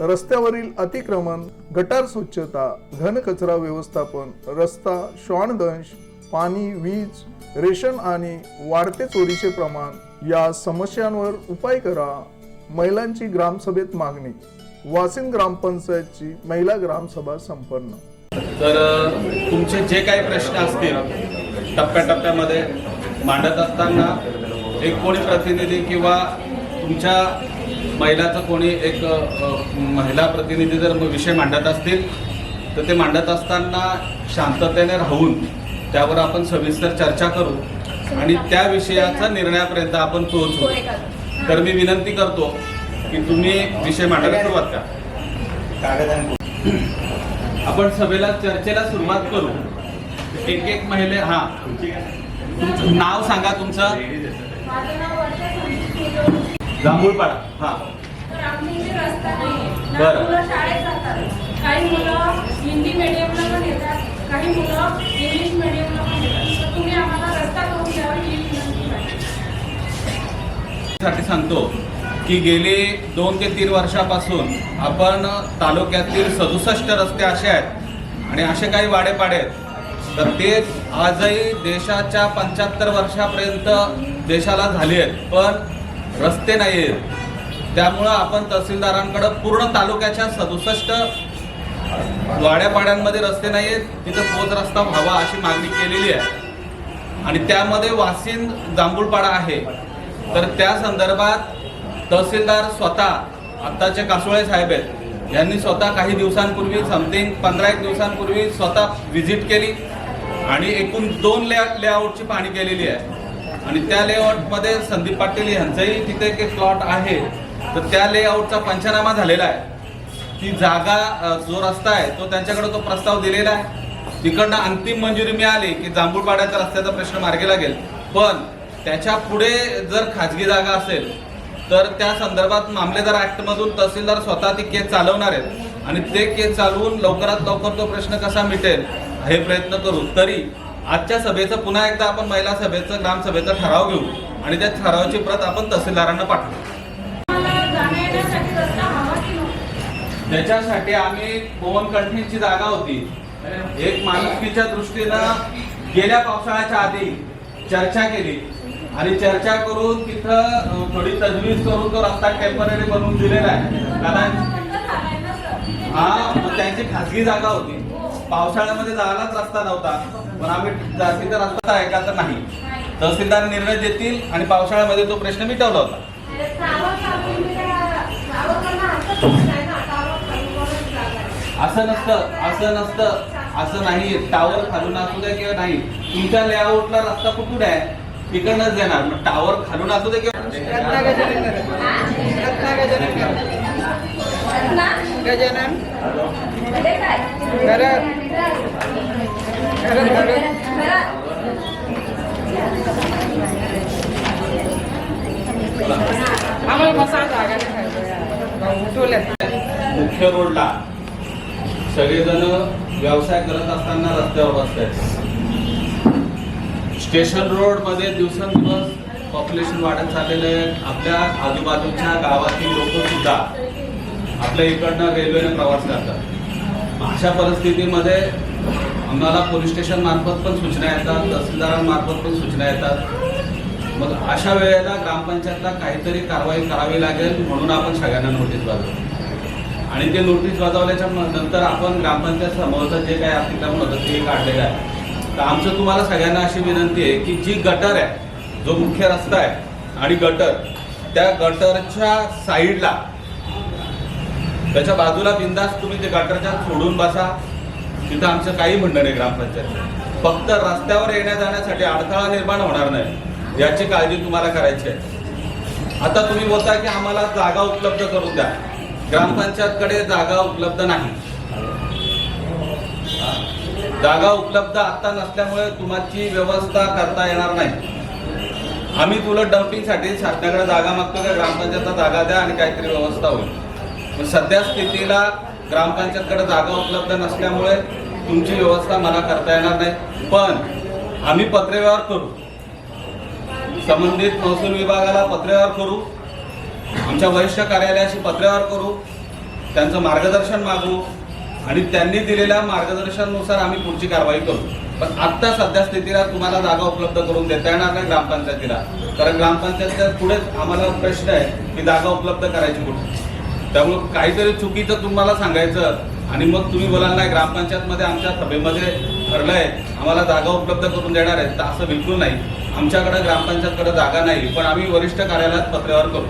रस्त्यावरील अतिक्रमण गटार स्वच्छता घनकचरा व्यवस्थापन रस्ता श्वानदंश पाणी वीज रेशन आणि वाढते चोरीचे प्रमाण या समस्यांवर उपाय करा महिलांची ग्रामसभेत मागणी. वासिन ग्रामपंचायतची महिला ग्रामसभा संपन्न. तर तुमचे जे काही प्रश्न असतील टप्प्याटप्प्यामध्ये मांडत असताना एक कोणी प्रतिनिधी किंवा तुमच्या महिलाचं कोणी एक महिला प्रतिनिधी जर विषय मांडत असतील तर ते मांडत असताना शांततेने राहून त्यावर आपण सविस्तर चर्चा करू आणि त्या विषयाचा निर्णयापर्यंत आपण पोहोचू. तर मी विनंती करतो की तुम्ही विषय मांडायला सुरुवात करा. आपण सभेला चर्चेला सुरुवात करू. एक एक महिले हा. तुमचं नाव सांगा तुमचं. जांभूळपाडा हा. तर आमच्या इथे रस्ता नाहीये. लहान बरं. मुलं शाळेत जातात. काही मुलं हिंदी मीडियमला पण येतात. काही मुलं इंग्लिश मीडियमला पण येतात. तर तुम्ही आम्हाला रस्ता करून द्यावा ही विनंती आहे. साठी सांगतो की गेली दोन ते तीन वर्षापासून आपण तालुक्यातील सदुसष्ट रस्ते असे आहेत आणि असे काही वाडेपाडे आहेत. तर ते आजही देशाच्या पंच्याहत्तर वर्षापर्यंत देशाला झाले आहेत. पण रस्ते नाही आहेत त्यामुळं आपण तहसीलदारांकडं पूर्ण तालुक्याच्या सदुसष्ट वाड्यापाड्यांमध्ये रस्ते नाही आहेत तिथं पोच रस्ता व्हावा अशी मागणी केलेली आहे. आणि त्यामध्ये वासिन जांभूळपाडा आहे. तर त्या संदर्भात तहसीलदार स्वतः आत्ताचे कासोळे साहेब आहेत यांनी स्वतः काही दिवसांपूर्वी समथिंग पंधरा एक दिवसांपूर्वी स्वतः व्हिजिट केली आणि एकूण दोन ले लेआउटची पाहणी केलेली आहे. आणि त्या लेआउटमध्ये संदीप पाटील यांचंही तिथे एक प्लॉट आहे. तर त्या लेआउटचा पंचनामा झालेला आहे. ती जागा जो रस्ता आहे तो त्यांच्याकडे तो प्रस्ताव दिलेला आहे. तिकडनं अंतिम मंजुरी मिळाली की जांभूळपाड्याच्या रस्त्याचा प्रश्न मार्गी लागेल पण त्याच्या पुढे जर खाजगी जागा असेल तर त्या संदर्भात मामलेदार ऍक्टमधून तहसीलदार स्वतः ती केस चालवणार आहेत. आणि ते केस चालवून लवकरात लवकर तो प्रश्न कसा मिटेल हे प्रयत्न करू. तरी आजच्या सभेचं पुन्हा एकदा आपण महिला सभेचं ग्रामसभेचा ठराव घेऊ आणि त्या ठरावाची प्रत आपण तहसीलदारांना पाठवू. त्याच्यासाठी आम्ही पवन कंठींची जागा होती. एक माणुसकीच्या दृष्टीनं गेल्या पावसाळ्याच्या आधी चर्चा केली. आणि चर्चा करून तिथं थोडी तजवीज करून तो रस्ता टेंपररी बनवून दिलेला आहे. कारण हा त्यांची खासगी जागा होती. पावसाळ्यामध्ये जायलाच रस्ता नव्हता. पण आम्ही तिथं रस्ता आहे का तर नाही. तहसीलदार निर्णय देतील आणि पावसाळ्यामध्ये तो प्रश्न मिटवला होता टावर काढून मी त्या- टावर करणं हरकत नाही ना. टावर खालूनच जागा आहे. असं नसतं असं नसतं असं नाही. टावर खालून असू द्या किंवा नाही. तुमच्या लेआउटला रस्ता कुठून आहे? तिकडनंच देणार. मग टावर खालून असू दे किंवा रत्ना गजानन. हे. आम्हाला पाहिजे. उठवल्यात मुख्य रोडला. सगळेजण व्यवसाय करत असताना रस्त्यावर बसतात स्टेशन रोडमध्ये दिवसेंदिवस पॉप्युलेशन वाढत चाललेलं आहे. आपल्या आजूबाजूच्या गावातील लोक सुद्धा आपल्या इकडनं रेल्वेने प्रवास करतात. अशा परिस्थितीमध्ये आम्हाला पोलीस स्टेशन मार्फत पण सूचना येतात तहसीलदारांमार्फत पण सूचना येतात. मग अशा वेळेला ग्रामपंचायतला काहीतरी कारवाई करावी लागेल म्हणून आपण सगळ्यांना नोटीस बजावतो आणि ते नोटीस बजावल्याच्या नंतर आपण ग्रामपंचायत समोरचं जे काही अतिक्रमण होतं ते काढलेलं आहे. तर आमचं तुम्हाला सगळ्यांना अशी विनंती आहे की जी गटर आहे जो मुख्य रस्ता आहे आणि गटर त्या गटरच्या साईडला त्याच्या बाजूला बिंदास तुम्ही ते गटरच्या सोडून बसा. तिथं आमचं काही म्हणणं नाही ग्रामपंचायत फक्त रस्त्यावर येण्या जाण्यासाठी अडथळा निर्माण होणार नाही. याची काळजी तुम्हाला करायची आहे. आता तुम्ही बोलता की आम्हाला जागा उपलब्ध करून द्या. ग्रामपंचायतकडे जागा उपलब्ध नाही. जागा उपलब्ध आता नसल्यामुळे तुमची व्यवस्था करता येणार नाही. आम्ही तुला डम्पिंगसाठी शासनाकडे जागा मागतो का? ग्रामपंचायतला जागा द्या आणि काहीतरी व्यवस्था होईल. पण सध्या स्थितीला ग्रामपंचायतकडे जागा उपलब्ध नसल्यामुळे तुमची व्यवस्था मला करता येणार नाही. पण आम्ही पत्रव्यवहार करू. संबंधित महसूल विभागाला पत्रव्यवहार करू. आमच्या वरिष्ठ कार्यालयाशी पत्रव्यवहार करू. त्यांचं मार्गदर्शन मागू. आणि त्यांनी दिलेल्या मार्गदर्शनानुसार आम्ही पुढची कारवाई करू. पण आत्ता सध्या स्थितीला तुम्हाला जागा उपलब्ध करून देता येणार नाही ग्रामपंचायतीला. कारण ग्रामपंचायतीच्या पुढेच आम्हाला प्रश्न आहे की जागा उपलब्ध करायची कुठे. त्यामुळे काहीतरी चुकीचं तुम्हाला सांगायचं आणि मग तुम्ही बोलाल नाही ग्रामपंचायतमध्ये आमच्या सभेमध्ये ठरलंय आम्हाला जागा उपलब्ध करून देणार आहेत. तर असं बिलकुल नाही. आमच्याकडे ग्रामपंचायतकडे जागा नाही पण आम्ही वरिष्ठ कार्यालयात पत्रव्यवहार करू.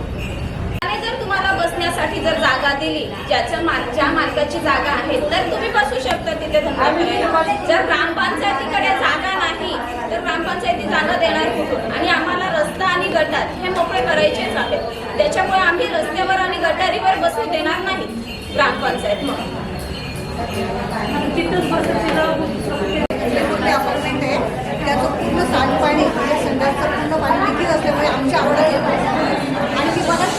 आणि जर तुम्हाला बसण्यासाठी जर जागा दिली ज्याच्या माल ज्या मालकाची जागा आहे तर तुम्ही बसू शकता तिथे धंदा करायला. जर ग्रामपंचायतीकडे जागा नाही तर ग्रामपंचायती जागा देणार कुठून? आणि आम्हाला रस्ता आणि गटार हे मोकळे करायचेच आहेत. त्याच्यामुळे आम्ही रस्त्यावर आणि गटारीवर बसू देणार नाही ग्रामपंचायत म्हणून. तिथंच आहे त्याचं पूर्ण सांडपाणी म्हणजे संडासचं पूर्ण पाणी लिखित असल्यामुळे आमच्या आवडा येत आणि मी बराच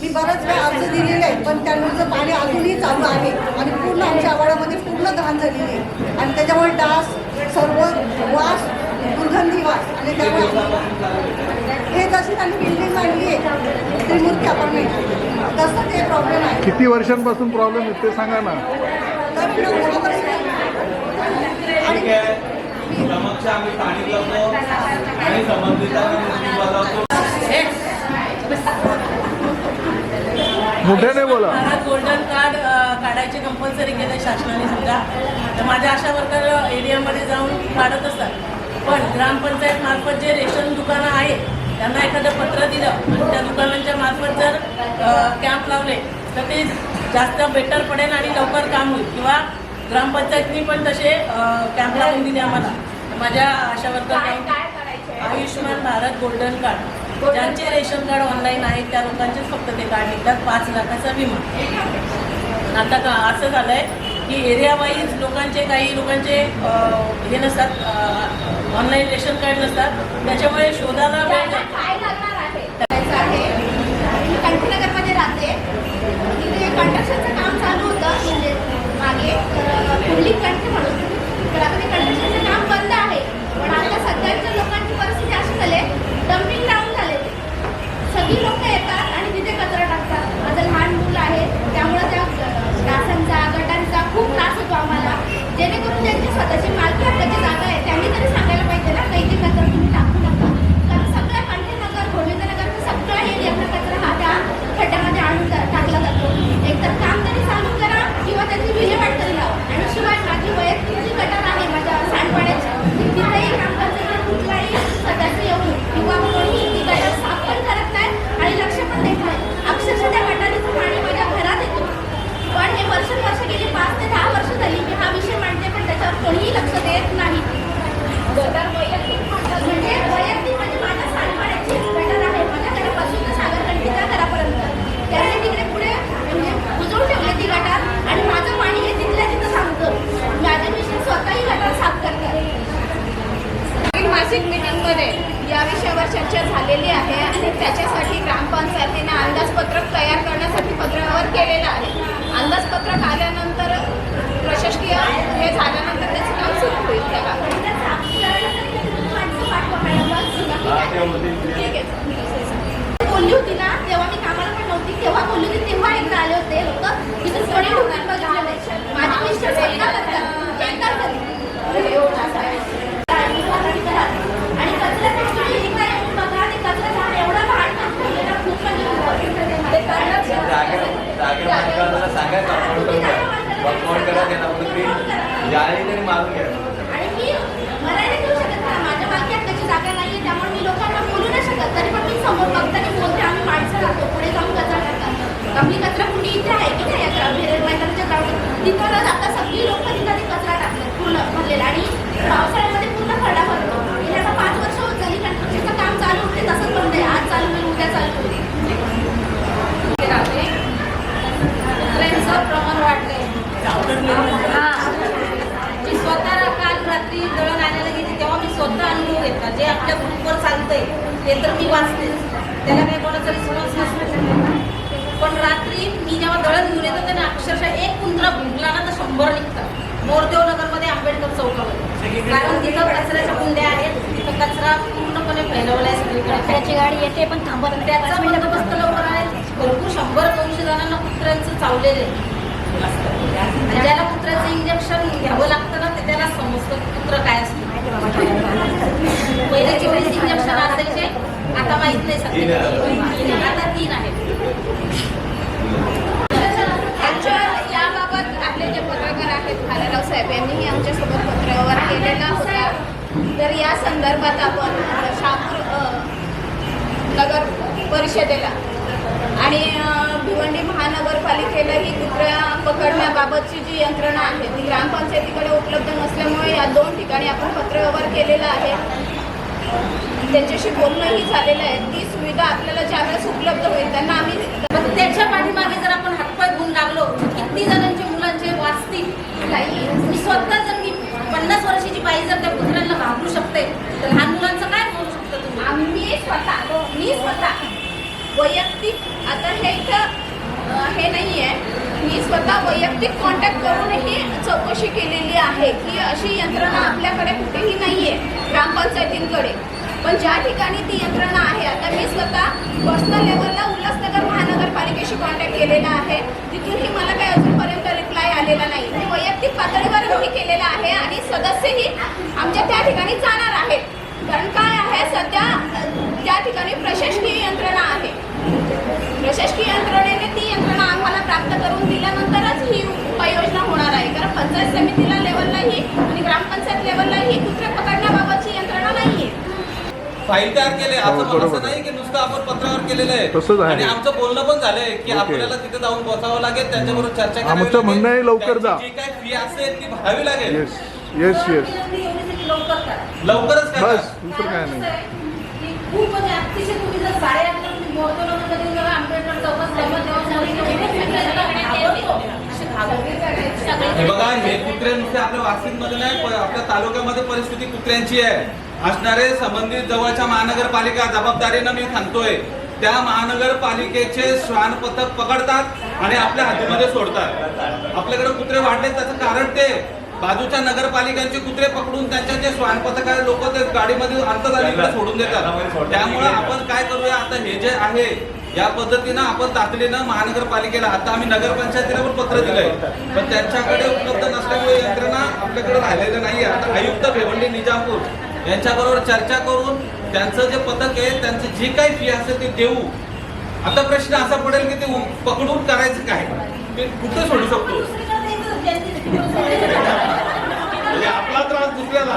मी बराच वेळा अर्ज दिलेले आहेत पण त्यांचं पाणी अजूनही चालू आहे आणि पूर्ण आमच्या आवाडामध्ये पूर्ण घाण झालेली आहे. आणि त्याच्यामुळे डास सर्व वास दुर्गंधी वास आणि त्यामुळे हे जशी त्यांनी बिल्डिंग बांधली आहे त्रिमूर्ती अपार्टमेंट तसं ते प्रॉब्लेम आहे. किती वर्षांपासून प्रॉब्लेम आहे ते सांगा ना. ठीक आहे. समक्ष आम्ही पाणी लावतो आणि संबंधितांनी नोटीस बजावतो मोठ्याने बोला. गोल्डन कार्ड काढायचे कंपल्सरी केलं शासनाने समजा तर माझ्या आशा वर्कर एरियामध्ये जाऊन काढत असतात. पण ग्रामपंचायत मार्फत जे रेशन दुकानं आहेत त्यांना एखादं पत्र दिलं आणि त्या दुकानांच्या मार्फत जर कॅम्प लावले तर ते जास्त बेटर पडेल आणि लवकर काम होईल. किंवा ग्रामपंचायतनी पण तसे कॅम्प लावून दिले आम्हाला. माझ्या ASHA worker Ayushman Bharat golden card. ज्यांचे रेशन कार्ड ऑनलाईन आहेत त्या लोकांचेच फक्त ते कार्ड निघतात पाच लाखाचा विमा. आता का असं झालं आहे की एरिया वाईज लोकांचे काही लोकांचे हे नसतात ऑनलाईन रेशन कार्ड नसतात. त्याच्यामुळे शोधायला वेळ त्यांना जातो. काय लागणार आहे करायचं आहे मी कंठनगरमध्ये राहते तिथे कंस्ट्रक्शनचं काम चालू होतं म्हणजे मागे कुंडली कंठ म्हणून तर आता ते कंस्ट्रक्शनचं काम बंद आहे पण आता सध्याच्या लोकांची परिस्थिती अशी झाली डम्पिंग ग्राउंड झाले ते सगळी लोक येतात आणि तिथे कचरा टाकतात माझं लहान मुलं आहे त्यामुळे त्या डासांचा गटांचा खूप त्रास होतो आम्हाला जेणेकरून ज्यांची स्वतःची मालकी हक्काची जागा आहे त्यांनी तरी सांगायला पाहिजे ना काही ते कचरा तुम्ही टाकू नका कारण सगळ्या कंठनगर गोविंदनगरचा सगळा एरियातला कचरा हा त्या खड्ड्यामध्ये आणून टा- टाकला जातो एकतर काम तरी चालू करा किंवा त्याची विल्हेवाट तरी लावा आणि शिवाय माझी वैयक्तिक जी गटार आहे माझ्या सांडपाण्याची तिथेही काम करताना कुठलाही सदस्य येऊन किंवा कोणी ती गटार साफ पण करत नाही आणि लक्ष पण देत नाही अक्षरशः त्या गटारीचं पाणी माझ्या घरात येतो पण हे वर्षानुवर्ष गेली पाच ते दहा वर्ष झाली मी हा विषय मांडते पण त्याच्यावर कोणीही लक्ष देत नाही गटार वैयक्तिक म्हणजे वैयक्तिक म्हणजे माझ्या सांडपाण्याची गटार आहे माझ्या घरापासून तर सागरखंडीच्या घरापर्यंत त्यांनी तिकडे पुढे म्हणजे बुजवून ठेवले ती गटार आणि माझं पाणी हे तिथल्या तिथं सांगतं माझे मिस्टर स्वतःही गटार साफ करतात नवीन मासिक मीटिंगमध्ये या विषयावर चर्चा झालेली आहे आणि त्याच्यासाठी ग्रामपंचायतीने अंदाजपत्रक तयार करण्यासाठी पत्रव्यवहार केलेला आहे अंदाजपत्रक आल्यानंतर प्रशासकीय हे झाल्यानंतर त्याचं काम सुरू होईल त्याला ठीक आहे बोलली होती ना तेव्हा मी कामाला पण नव्हती तेव्हा बोलली होती तेव्हा एकदा आले होते लोक तिथे कोणी ठिकाण बघितलं नाही माझे मिस्टर स्वतः करतात एकदा कधी एवढं असं आहे. आणि कचरा पेटी एकदा येऊन बघा ते कचरा झाड एवढा लहान टाकतो ना खूप म्हणजे ते करण्यात जागे मालकाला सांगा कंपाऊंड करून द्या कंपाऊंड करा त्यांना पृथ्वी जाळी तरी मारून घ्या आणि मी मला नाही देऊ शकत ना माझ्या मागे हक्काची जागा नाहीये त्यामुळे मी लोकांना बोलू नाही शकत तरी पण मी समोर बघताना बोलते आम्ही माणसं राहतो पुढे जाऊन कचरा टाकतात आपली कचरा कुंडी इथे आहे की नाही? आहे तिथूनच आता सगळी लोक तिथं कचरा टाकले पूर्ण भरलेला. आणि पावसाळ्यामध्ये पूर्ण खडा भरतो. म्हणजे आता पाच वर्ष होत झाली कंस्ट्रक्शनचं काम चालू होते तसंच बंद आहे. आज चालू होईल उद्या चालू होते ट्रेनचं प्रमाण वाढले मी स्वतः काल रात्री दळण आणायला गेली तेव्हा मी स्वतः अनुभव घेतला. जे आपल्या ग्रुपवर चालतंय ते तर मी वाचते त्याला काही कोणाचा रिस्पॉन्स नसतो. पण रात्री मी जेव्हा दळण घेऊन येतो त्याने अक्षरशः एक कुंत्रा भुंकला ना तर शंभर निघतात. मोरदेव नगरमध्ये आंबेडकर चौकामध्ये कारण तिथं कचऱ्याच्या कुंड्या आहेत तिथं कचरा पूर्णपणे फैलवला आहे सगळीकडे. त्याची गाडी येते पण थांबत त्याचा बंदोबस्त लवकर आहे. भरपूर शंभर दोनशे जणांना कुत्र्यांचं चावलेलं आहे. ज्याला कुत्र्याचं इंजेक्शन घ्यावं लागतं ना ते त्याला समजतं कुत्रं काय असतं. पहिले जेवढेच इंजेक्शन असायचे. आता माहीत नाही सध्या आता तीन आहेत. आमच्या याबाबत आपले जे पत्रकार आहेत भालेराव साहेब यांनीही आमच्यासोबत पत्रव्यवहार केलेला होता. तर या संदर्भात आपण शापूर नगर परिषदेला आणि भिवंडी महानगरपालिकेला ही कुत्र्या पकडण्याबाबतची जी यंत्रणा आहे ती ग्रामपंचायतीकडे उपलब्ध नसल्यामुळे या दोन ठिकाणी आपण पत्रव्यवहार केलेला आहे. त्यांच्याशी बोलणंही झालेलं आहे. ती सुविधा आपल्याला ज्यावेळेस उपलब्ध होईल त्यांना आम्ही त्याच्या पाठीमागे जर आपण हातपाय धुवून लागलो किती जणांच्या मुलांचे वाचतील? नाही. मी स्वतः जर मी पन्नास वर्षाची बाई जर त्या कुत्र्यांना घाबरू शकते तर लहान मुलांचं काय करू शकता तुम्ही? आम्ही स्वतः मी स्वतः. वैयक्तिक आता हे इथं हे नाही आहे मी स्वतः वैयक्तिक कॉन्टॅक्ट करूनही चौकशी केलेली आहे की अशी यंत्रणा आपल्याकडे कुठेही नाही आहे ग्रामपंचायतींकडे. पण ज्या ठिकाणी ती यंत्रणा आहे आता मी स्वतः पर्सनल लेवलला उल्हासनगर महानगरपालिकेशी कॉन्टॅक्ट केलेला आहे. तिथूनही मला काही अजूनपर्यंत रिप्लाय आलेला नाही. मी वैयक्तिक पातळीवर मी केलेला आहे आणि सदस्यही आमच्या त्या ठिकाणी जाणार आहेत. कारण काय आहे सध्या त्या ठिकाणी प्रशासकीय यंत्रणा आहे. प्रशासकीय यंत्रणेने ती यंत्रणा आम्हाला प्राप्त करून दिल्यानंतरच ही उपाययोजना होणार आहे. कारण पंचायत समितीला लेवललाही आणि ग्रामपंचायत लेवललाही कुत्रे पकडण्याबाबतची यंत्रणा नाही आहे फाईल तयार केले हो, असं बरोबर. असं नाही की नुसतं आपण पत्रावर केलेलं तसंच आहे. आणि आमचं बोलणं पण झालंय की. आपल्याला तिथे जाऊन बसावं लागेल त्यांच्याबरोबर चर्चा करावी आमचं. म्हणणं आहे लवकर जा. जी काय फी असेल ती भरावी लागेल येस येस येस लवकर करा लवकरच करा बस दुसरं काय नाही खूप अतिशय तुम्ही जर. हे बघा हे कुत्रे नुसते आपल्या वाशिममध्ये नाही प- आपल्या तालुक्यामध्ये परिस्थिती कुत्र्यांची आहे असणारे संबंधित जवळच्या महानगरपालिका जबाबदारीनं मी सांगतोय त्या महानगरपालिकेचे श्वान पथक पकडतात आणि आपल्या हातीमध्ये सोडतात. आपल्याकडे कुत्रे वाढले त्याचं कारण ते. बाजूच्या नगरपालिकांचे कुत्रे पकडून त्यांच्या जे श्वान पथक आहे लोक ते गाडीमध्ये आणतात आणि इकडे सोडून देतात. त्यामुळे आपण काय करूया आता हे जे आहे या पद्धतीनं आपण तातडीनं महानगरपालिकेला आता आम्ही नगरपंचायतीला पण पत्र दिलंय. पण त्यांच्याकडे उपलब्ध नसल्यामुळे यंत्रणा आपल्याकडे राहिलेलं नाही आता आयुक्त भिवंडी निजामपूर यांच्याबरोबर चर्चा करून त्यांचं जे पथक आहे त्यांचं जी काही फी असेल ते देऊ. आता प्रश्न असा पडेल की ते पकडून करायचं काय? ते कुठे सोडू शकतो? म्हणजे आपला त्रास दुसऱ्याला.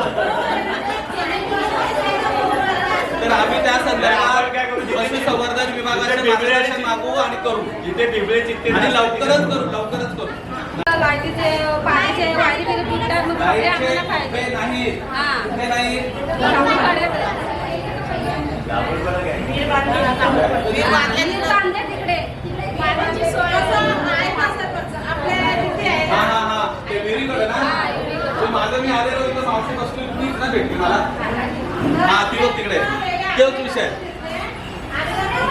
तर आम्ही त्या संदर्भात पशुसंवर्धन विभागाचे मार्गदर्शन मागू आणि करू. जिथे बिबळे चित्ते आणि लवकरच करू लवकरच करू. पाण्याचे वायरी वगैरे तुटतात मग ते लाईटचे आम्हाला पाहिजे. हा. तिकडे. हा हा हा. माझं मी आलेलो इथं मावशी बसली होती ना भेटली मला. हा ती बघ तिकडे. तोच विषय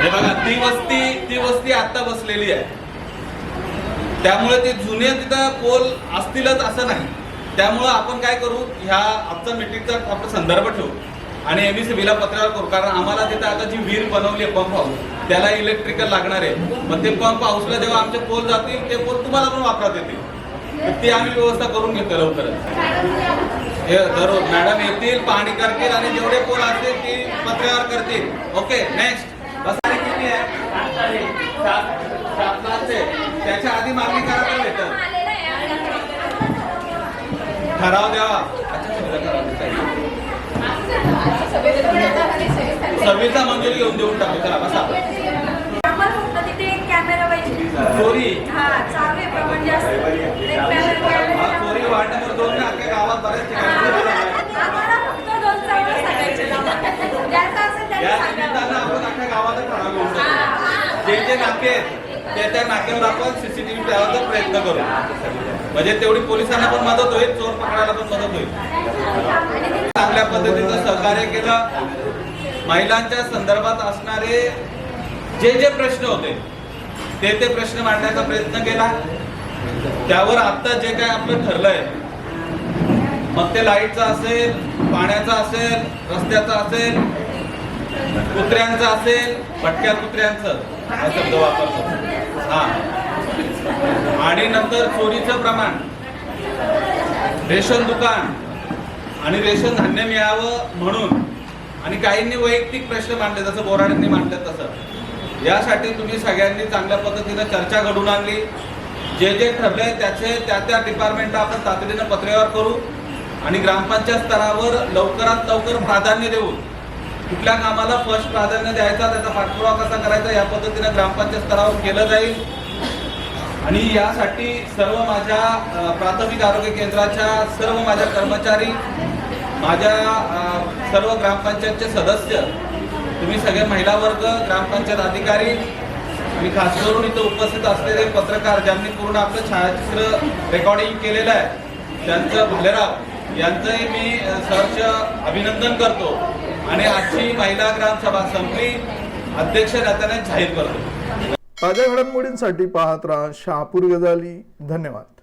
हे बघा ती वस्ती ती वस्ती आता बसलेली आहे. त्यामुळे ते जुने तिथं पोल असतीलच असं नाही. त्यामुळं आपण काय करू ह्या आजचा मिटिंगचा आपण संदर्भ ठेवू. आणि एम बीला पत्रावर करू कारण आम्हाला तिथं आता जी विहीर बनवली आहे पंप हाऊस त्याला इलेक्ट्रिकल लागणार आहे. मग ते पंप हाऊसला जेव्हा आमचे पोल जातील ते पोल तुम्हाला पण वापरात येतील. ती आम्ही व्यवस्था करून घेतो लवकरच. हे दररोज मॅडम येतील पाहणी करतील आणि जेवढे पोल असतील ती पत्र्यावर करतील. ओके नेक्स्ट बस किती आहे? त्याच्या आधी मागणी करायला भेटत ठराव द्यावा अच्छा सगळं ठराव द्यायचा. सव्वीसचा मंजुरी घेऊन देऊन टाकू. चला बसा. चोरी. चोरी नंबर दोन ने अख्ख्या गावात बऱ्याच ठिकाणी आपण अख्ख्या गावात ठराव घेऊन. जे जे नाके आहेत. त्या त्या नाक्यावर आपण सीसीटीव्ही ठेवायचा प्रयत्न करू. म्हणजे तेवढी पोलिसांना पण मदत होईल चोर पकडायला पण मदत होईल. चांगल्या पद्धतीचं सहकार्य केलं. महिलांच्या संदर्भात असणारे जे जे प्रश्न होते ते ते प्रश्न मांडण्याचा प्रयत्न केला. त्यावर आता जे काय आपलं ठरलंय मग ते लाईटचं असेल पाण्याचं असेल रस्त्याचं असेल कुत्र्यांचं असेल भटक्या कुत्र्यांचं हा शब्द वापरतो. हा. आणि नंतर चोरीचं प्रमाण. रेशन दुकान. आणि रेशन धान्य मिळावं म्हणून. आणि काहींनी वैयक्तिक प्रश्न मांडले जसं बोराडेंनी मांडले तसं. यासाठी तुम्ही सगळ्यांनी चांगल्या पद्धतीनं चर्चा घडून आणली. जे जे ठरले त्याचे त्या त्या डिपार्टमेंटला आपण तातडीनं पत्रेवर करू. आणि ग्रामपंचायत स्तरावर लवकरात लवकर प्राधान्य देऊन कुठल्या कामाला फर्स्ट प्राधान्य द्यायचा त्याचा पाठपुरावा कसा करायचा या पद्धतीनं ग्रामपंचायत स्तरावर केलं जाईल. आणि यासाठी सर्व माझ्या प्राथमिक आरोग्य केंद्राच्या सर्व माझ्या कर्मचारी माझ्या सर्व ग्रामपंचायतचे सदस्य तुम्ही सगळे महिला वर्ग ग्रामपंचायत अधिकारी आणि खास करून इथं उपस्थित असलेले पत्रकार ज्यांनी पूर्ण आपलं छायाचित्र रेकॉर्डिंग केलेलं आहे त्यांचं भालेराव यांचंही मी सहर्ष अभिनंदन करतो. आणि आजची महिला ग्रामसभा संपली. अध्यक्ष जाताना जाहीर करतो. ताज्या घडामोडींसाठी पाहत राहा शहापूर गजाली. धन्यवाद.